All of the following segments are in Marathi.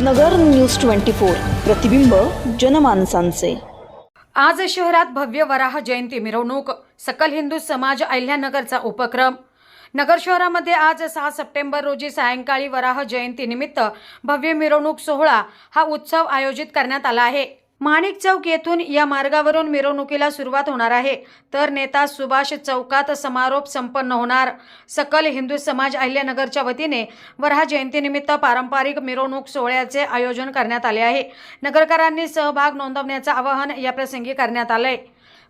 नगर न्यूज ट्वेंटी फोर. प्रतिबिंब जनमानसांचे. आज शहरात भव्य वराह जयंती मिरवणूक सकल हिंदू समाज अहिल्यानगरचा उपक्रम. नगर शहरामध्ये आज सहा सप्टेंबर रोजी सायंकाळी वराह जयंतीनिमित्त भव्य मिरवणूक सोहळा हा उत्सव आयोजित करण्यात आला आहे. माणिक चौक येथून या मार्गावरून मिरवणुकीला सुरुवात होणार आहे. तर नेता सुभाष चौकात समारोप संपन्न होणार. सकल हिंदू समाज अहिल्यानगरच्या वतीने वरहा जयंतीनिमित्त पारंपरिक मिरवणूक सोहळ्याचे आयोजन करण्यात आले आहे. नगरकरांनी सहभाग नोंदवण्याचं आवाहन या प्रसंगी करण्यात आलंय.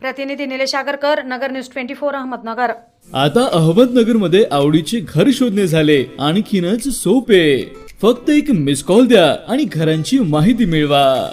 प्रतिनिधी Nilesh Agarkar Nagar news twenty four Ahmednagar. आता अहमदनगरमध्ये आवडीचे घर शोधणे झाले. आणखीनच सोपे. फक्त एक मिस कॉल द्या आणि घरांची माहिती मिळवा.